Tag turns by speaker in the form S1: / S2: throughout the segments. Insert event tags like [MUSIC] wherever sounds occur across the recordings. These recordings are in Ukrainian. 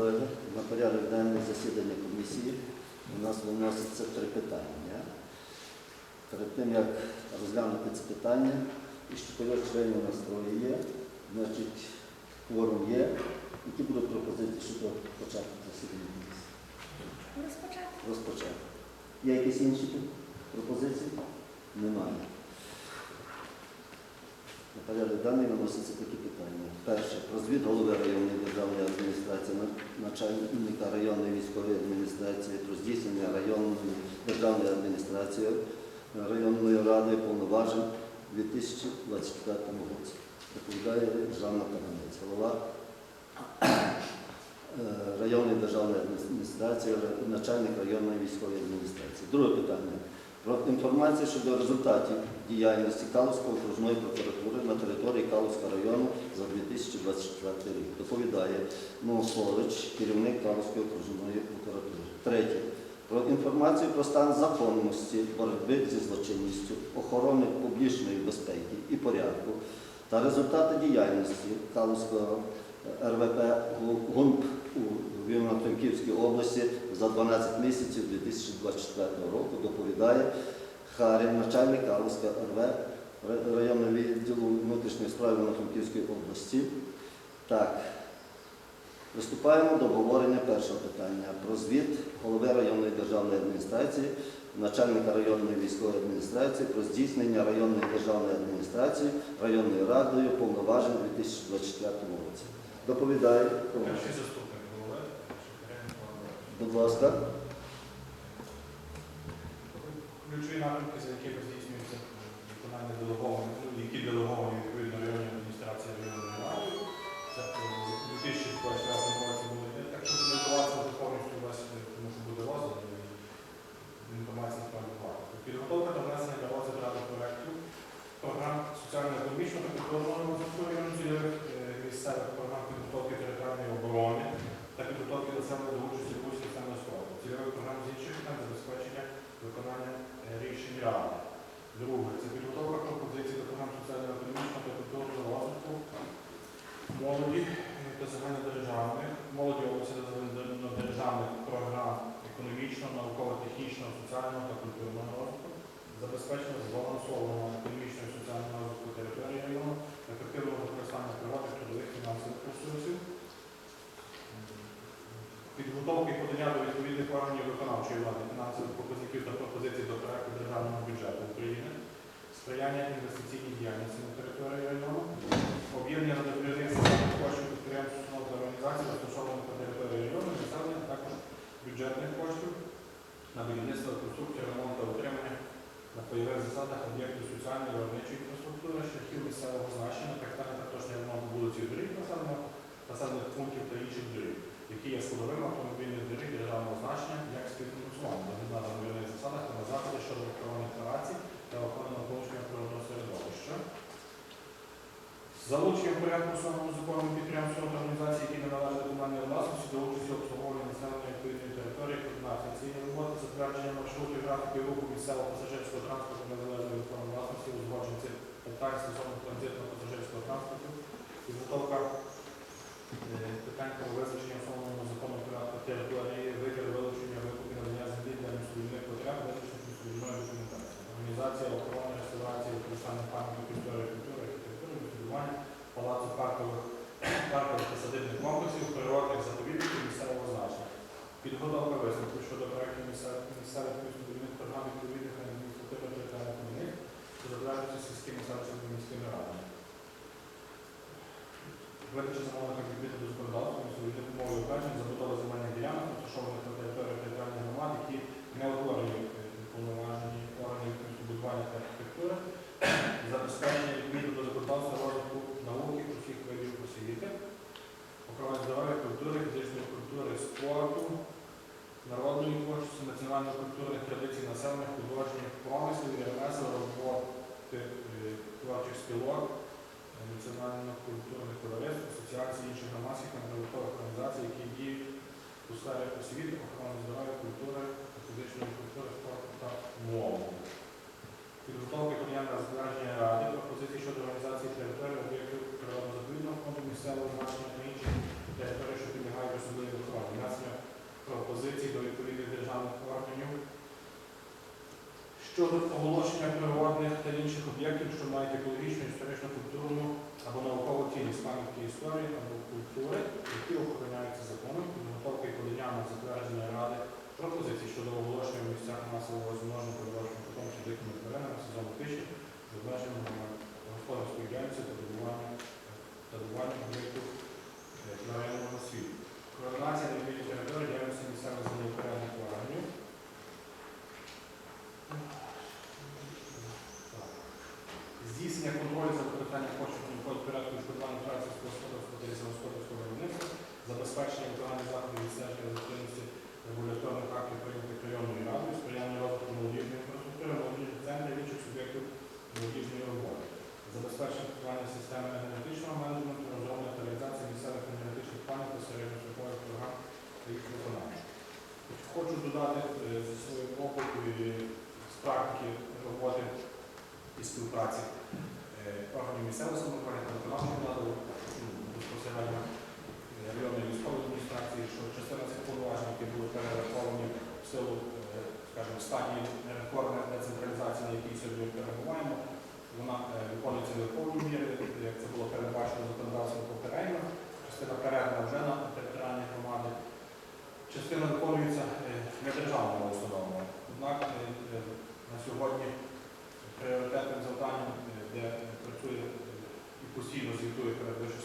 S1: колеги, на порядок денний засідання комісії у нас виноситься три питання. Перед тим, як розглянути це питання, із чотирьох членів у нас троє є, значить, кворум є. Які будуть пропозиції щодо початку засідання комісії?
S2: Розпочати.
S1: Розпочати. Є якісь інші пропозиції? Немає. На порядок даний виносяться такі питання. Перше. Про звіт голови районної державної адміністрації, начальника районної військової адміністрації про здійснення районної державної адміністрації районної ради повноважень у 2024 році. Доповідає Жанна Таганець, голова е, районної державної адміністрації, начальник районної військової адміністрації. Друге питання. Про інформацію щодо результатів діяльності Калузької окружної прокуратури на території Калузького району за 2024 рік. Доповідає Новослович, керівник Калузької окружної прокуратури. Третє. Про інформацію про стан законності боротьби зі злочинністю, охорони публічної безпеки і порядку та результати діяльності Калузького РВП ГУНП у Івано-Франківській області за 12 місяців 2024 року доповідає Харін, начальник Калузького РВ районного відділу внутрішніх справ Івано-Франківської області. Так, приступаємо до обговорення першого питання про звіт голови районної державної адміністрації, начальника районної військової адміністрації про здійснення районної державної адміністрації районною радою повноважень у 2024 році. Доповідає, будь ласка.
S3: Ключові напрямки, за якими здійснюється виконання делегованих, ну, які делеговані відповідно районній адміністрації районної ради. Це е, у 2025 році було. Так що повністю у вас, е, тому що буде розгляд і інформації справді багато. Підготовка та внесення до розгляду ради проєктів програм соціально-економічного та культурного розвитку району цільових е, місцевих програм підготовки територіальної оборони та підготовки населення до участі в усіх саме справах. Цільових програм з інших питань забезпечення виконання е, рішень ради. Друге, це підготовка пропозицій до програм соціально-економічного та культурного розвитку молоді е, та загальнодержавних, молоді області та загальнодержавних програм економічного, науково-технічного, соціального та культурного розвитку, забезпечення збалансованого економічного і соціального розвитку території району, ефективного використання природних трудових фінансових ресурсів, підготовки подання до відповідних органів виконавчої влади фінансових показників та пропозицій до проекту державного бюджету України, сприяння інвестиційній діяльності на території району, об'єднання на будівництво коштів підприємств, та організацій, розташованих на території району, населення, також бюджетних коштів на будівництво, реконструкцію, ремонт та утримання на пайових засадах об'єктів соціальної виробничої інфраструктури, шляхів місцевого значення, капітальний та точний ремонт вулиці доріг населених, населених пунктів та інших доріг які є складовими автомобільних доріг державного значення як співфінансування на замовлених засадах та на заходи щодо виховання операцій та охорони навколишнього природного середовища. З залученням порядку основному законом підприємства та організацій, які не належать комунальної власності, до участі в обслуговуванні населення відповідної території, координації цієї роботи, затвердження маршрутів графіків руху місцевого пасажирського транспорту незалежно від форми власності, узгодження цих питань стосовно транзитного пасажирського транспорту, підготовка Е, Питань про визначення основного закону порядку території, вибір вилучення викупів надання землі для містобудівних потреб, визначення містобудівної документації. Організація охорони, реставрації, використання пам'яток історії культури, палацу паркових, [CLEARS THROAT] паркових та садибних комплексів, природних заповідників місцевого значення. Підготовка висновків щодо проєктів місцевих містобудівних програм відповідних адміністративно-територіальних одиниць, що затверджуються сільськими селищними міськими радами. Видача замовника відповідно до законодавства, містобудівних умов і спілок, е, національних культурних товариств, Асоціації інших громадських наукових організацій, які діють у сфері освіти, охорони здоров'я, культури, фізичної культури, спорту та мови. Підготовки прийняття збереження ради, пропозиції щодо організації території, об'єктів природно-заповідного фонду місцевого значення та інших територій, що підлягають особливій охороні. Внесення пропозицій до відповідних державних органів щодо оголошення природних та об'єктів, що мають екологічну, історичну, культурну або наукову цінність пам'ятки історії або культури, які охороняються законом, підготовки подання на затвердження ради пропозицій щодо оголошення в місцях масового розмноження продовження потом чи дикими тваринами сезону тиші з обмеженням господарської діяльності та добування об'єктів е, тваринного світу. Координація на відповідній території діяльності місцевих землепорядних органів. Так. Здійснення контролю за використанням коштів код порядку відшкодування праці господарського та лісогосподарського виробництва, забезпечення виконання заходів відстеження ефективності регуляторних актів прийнятих районною радою, сприяння розвитку молодіжної інфраструктури, молодіжних центрів інших суб'єктів молодіжної роботи, забезпечення виконання системи енергетичного менеджменту, розроблення та реалізації місцевих енергетичних планів та середньострокових програм та їх виконання. Хочу додати е, зі свого боку з практики роботи і співпраці е, місцевого самоврядування влади ну, безпосередньо районної військової адміністрації, що частина цих повноважень, які були перераховані в силу, е, скажімо, стані реформи децентралізації, на якій сьогодні перебуваємо, вона е, виконується в повній мірі, як це було передбачено законодавством попередньо, частина передана вже на територіальні громади, частина виконується е, недержавними установами. Однак на сьогодні пріоритетним завданням, де працює е, і постійно звітує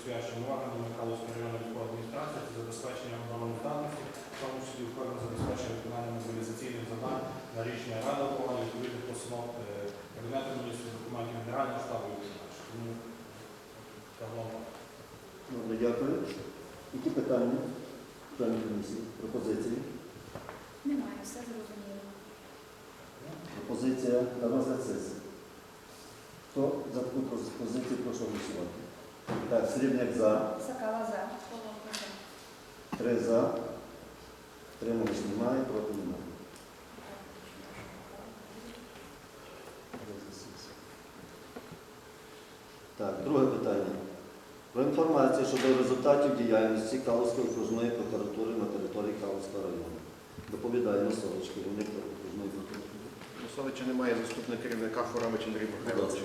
S3: перед вищестоящими органами Михайловської районної військової адміністрації, це забезпечення обороноздатності, в тому числі охорона забезпечення виконання мобілізаційних завдань на рішення Ради оборони, відповідних постанов е, Кабінету міністрів, документів Генерального штабу і все. Тому.
S1: Добре, дякую. Які питання? Члени комісії, пропозиції?
S2: Немає, все зрозуміло.
S1: Пропозиція на розгляд сесії. Хто за таку пропозицію, прошу голосувати. Так, Срібняк за,
S2: Сакала за.
S1: Три за, тримались немає, проти немає. Так, друге питання. Про інформацію щодо результатів діяльності Калузької окружної прокуратури на території Калузького району. Доповідає Носович, керівник окружної прокуратури.
S4: Мусовича немає заступника керівника Форович Андрій Богданович.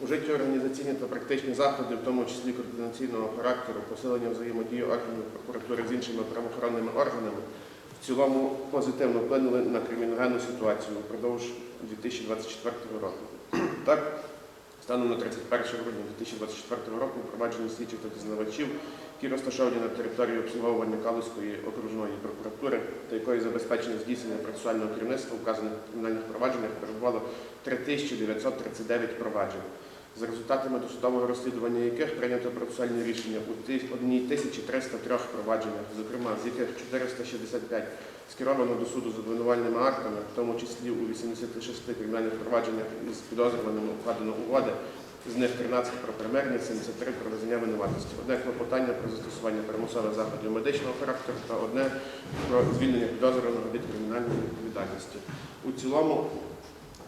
S4: Ужиті організаційні та практичні заходи, в тому числі координаційного характеру, посилення взаємодії органів прокуратури з іншими правоохоронними органами, в цілому позитивно вплинули на криміногенну ситуацію впродовж 2024 року. Так, станом на 31 грудня 2024 року впроваджені слідчих та дізнавачів, які розташовані на території обслуговування Калузької окружної прокуратури, та якої забезпечено здійснення процесуального керівництва вказаних кримінальних провадженнях перебувало 3939 проваджень, за результатами досудового розслідування яких прийнято процесуальні рішення у ти- 1303 провадженнях, зокрема з яких 465 скеровано до суду з обвинувальними актами, в тому числі у 86 кримінальних провадженнях із підозрюваними укладено угоди, з них 13 про примирення, 73 про визнання винуватості, одне клопотання про застосування примусових заходів медичного характеру та одне про звільнення підозрюваного від кримінальної відповідальності. У цілому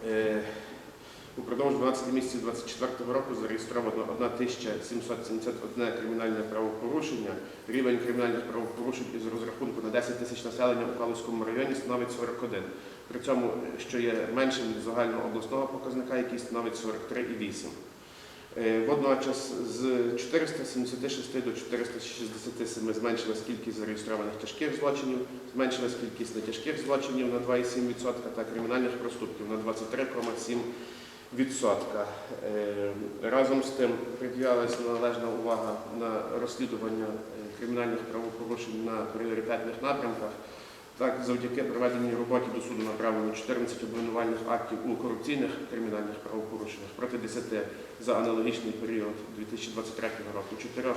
S4: е, упродовж 12 місяців 2024 року зареєстровано 1771 кримінальне правопорушення. Рівень кримінальних правопорушень із розрахунку на 10 тисяч населення у Калузькому районі становить 41. При цьому, що є меншим від загального обласного показника, який становить 43,8. Е, Водночас з 476 до 467 зменшилась кількість зареєстрованих тяжких злочинів, зменшилась кількість нетяжких злочинів на 2,7% та кримінальних проступків на 23,7%. Е, Разом з тим приділялася належна увага на розслідування е, кримінальних правопорушень на пріоритетних напрямках. Так, завдяки проведеній роботі до суду направлено 14 обвинувальних актів у корупційних кримінальних правопорушеннях проти 10 за аналогічний період 2023 року, 4,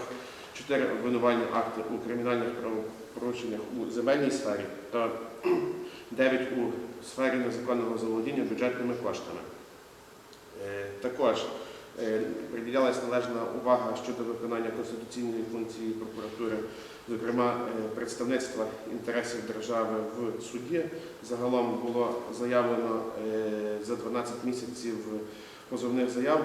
S4: 4 обвинувальні акти у кримінальних правопорушеннях у земельній сфері та [CLEARS THROAT] 9 у сфері незаконного заволодіння бюджетними коштами. Е, Також е, приділялась належна увага щодо виконання конституційної функції прокуратури, зокрема е, представництва інтересів держави в суді. Загалом було заявлено за 12 місяців позовних заяв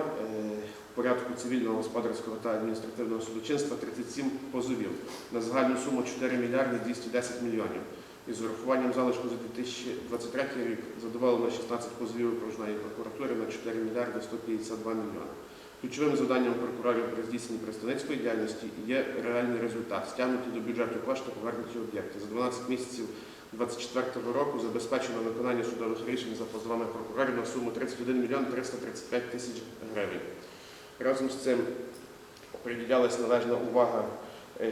S4: в порядку цивільного, господарського та адміністративного судочинства 37 позовів на загальну суму 4 мільярди 210 мільйонів. Із урахуванням залишку за 2023 рік задоволено 16 позовів окружної прокуратури на 4 мільярди 152 мільйони. Ключовим завданням прокурорів при здійсненні представницької діяльності є реальний результат. Стягнуті до бюджету кошти повернуті об'єкти. За 12 місяців 2024 року забезпечено виконання судових рішень за позовами прокурорів на суму 31 мільйон 335 тисяч гривень. Разом з цим приділялась належна увага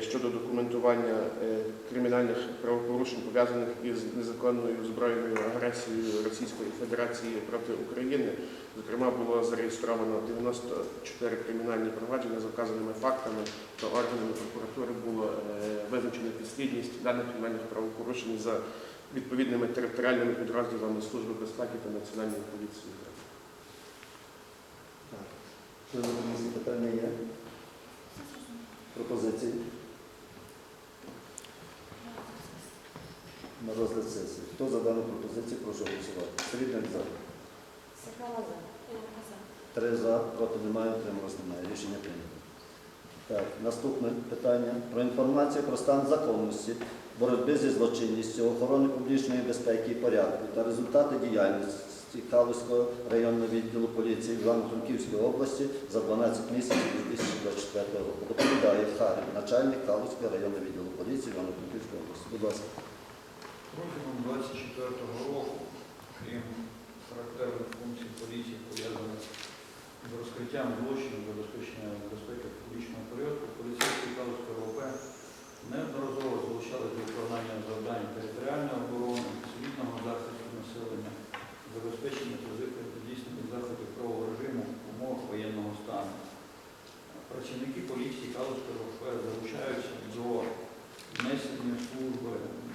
S4: щодо документування е, кримінальних правопорушень, пов'язаних із незаконною збройною агресією Російської Федерації проти України. Зокрема, було зареєстровано 94 кримінальні провадження за вказаними фактами, то органами прокуратури було е, визначено підслідність даних кримінальних правопорушень за відповідними територіальними підрозділами Служби безпеки та Національної поліції.
S1: Так. Питання є? Пропозиції? На розгляд сесії. Хто за дану пропозицію, прошу голосувати. Срібник за.
S2: Сокала за.
S1: Три за, проти немає, утрималось немає. Рішення прийнято. Так, наступне питання про інформацію про стан законності, боротьби зі злочинністю, охорони публічної безпеки і порядку та результати діяльності Калузького районного відділу поліції Івано-Франківської області за 12 місяців 2024 року. Доповідає Харів, начальник Калузького районного відділу поліції Івано-Франківської області. Будь ласка.
S5: Протягом 24-го року, крім характерних функцій поліції, пов'язаних з розкриттям злочинів, забезпечення безпеки публічного порядку, поліцейські Калузького РОП неодноразово залучались до виконання завдань територіальної оборони, цивільного захисту населення, забезпечення та здійснення заходів правового режиму в умовах воєнного стану. Працівники поліції Калузького РОП залучаються до несення служби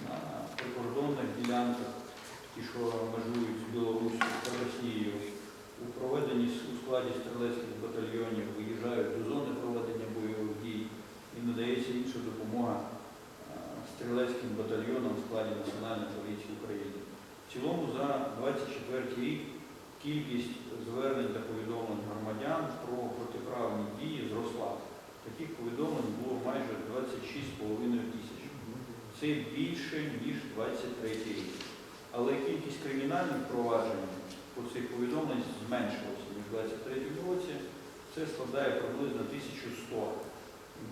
S5: на прикордонних ділянках, ті, що межують з Білоруссю та Росією, у проведенні с- у складі стрілецьких батальйонів виїжджають до зони проведення бойових дій і надається інша допомога е, стрілецьким батальйонам в складі Національної поліції України. В цілому за 24 рік кількість звернень та повідомлень громадян про протиправні дії зросла. Таких повідомлень було майже 26,5 тисяч. Це більше, ніж 23 рік. Але кількість кримінальних проваджень по цих повідомлень зменшилася ніж у 23 році. Це складає приблизно 1100.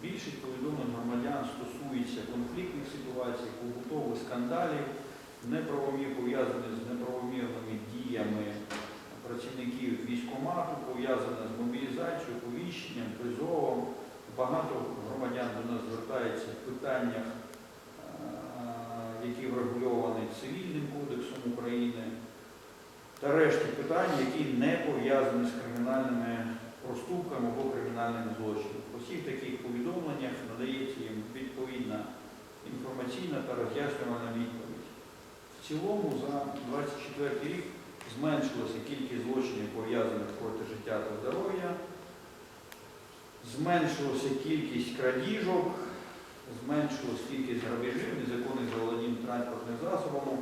S5: Більшість повідомлень громадян стосується конфліктних ситуацій, побутових скандалів, неправомір пов'язаних з неправомірними діями працівників військкомату, пов'язане з мобілізацією, повіщенням, призовом. Багато громадян до нас звертаються в питаннях, е, які врегульовані Цивільним кодексом України, та решті питань, які не пов'язані з кримінальними проступками або кримінальними злочинами. По всіх таких повідомленнях надається їм відповідна інформаційна та роз'яснювальна відповідь. Цілому за 24 рік зменшилася кількість злочинів, пов'язаних проти життя та здоров'я, зменшилася кількість крадіжок, зменшилась кількість грабежів, незаконних заволодінь транспортним засобами,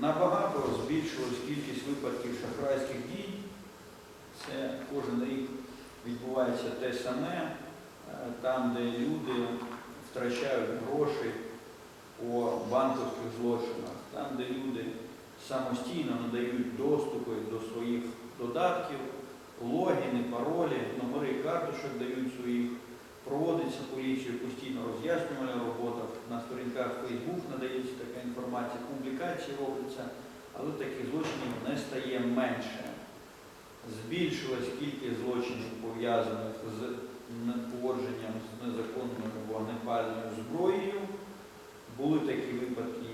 S5: набагато збільшилась кількість випадків шахрайських дій. Це кожен рік відбувається те саме, е, там, де люди втрачають гроші по банківських злочинах, там, де люди самостійно надають доступи до своїх додатків, логіни, паролі, номери карточок дають своїх. Проводиться поліцією постійно роз'яснювальна робота. На сторінках Facebook надається така інформація, публікації робляться, але таких злочинів не стає менше. Збільшилась кількість злочинів, пов'язаних з поводженням з незаконною вогнепальною зброєю. Були такі випадки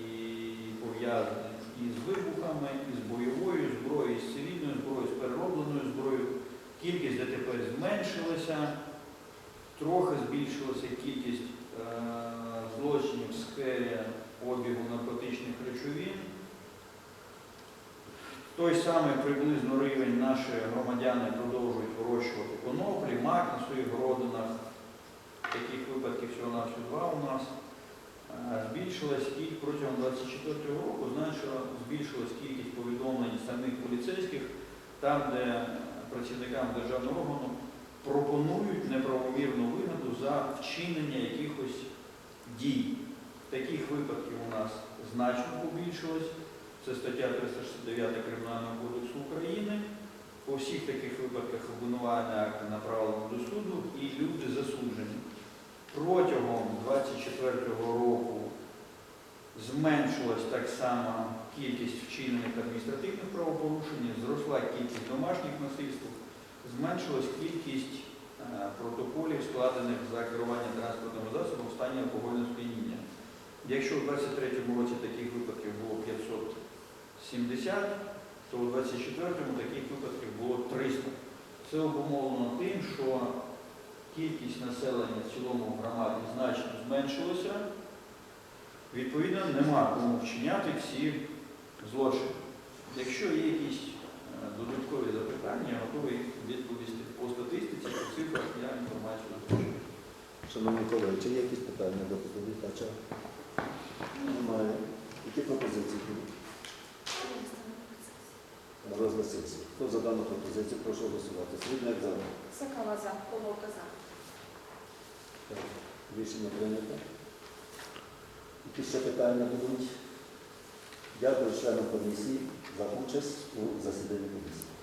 S5: пов'язані із вибухами, із бойовою зброєю, з цивільною зброєю, з переробленою зброєю. Кількість ДТП зменшилася, трохи збільшилася кількість е, злочинів в сфері обігу наркотичних речовин. Той самий приблизно рівень наші громадяни продовжують вирощувати коноплі, мак на своїх городинах. Таких випадків всього на два у нас. Збільшилась кількість протягом 24 року, значно збільшилась кількість повідомлень самих поліцейських, там, де працівникам державного органу пропонують неправомірну вигоду за вчинення якихось дій. Таких випадків у нас значно побільшилась. Це стаття 369 Кримінального кодексу України. По всіх таких випадках обвинувальні акти направлені до суду і люди засуджені. Протягом 24 року зменшилась так само кількість вчинених адміністративних правопорушень, зросла кількість домашніх насильств, зменшилась кількість е, протоколів, складених за керування транспортним засобом в стані алкогольного сп'яніння. Якщо у 2023 році таких випадків було 570, то у 2024 таких випадків було 300. Це обумовлено тим, що кількість населення в цілому громаді значно зменшилася. Відповідно, нема кому вчиняти всі злочини. Якщо є якісь е, додаткові запитання, я готовий відповісти по статистиці, по цифрах я інформацію розпочну.
S1: Шановні колеги, чи є якісь питання до доповідача? Немає. Які пропозиції будуть? На розгляд сесії. Хто за дану пропозицію, прошу голосувати. Срібник за.
S2: Сокола за. Погода за.
S1: Рішення прийнято. Які ще питання будуть? Дякую членам комісії за участь у засіданні комісії.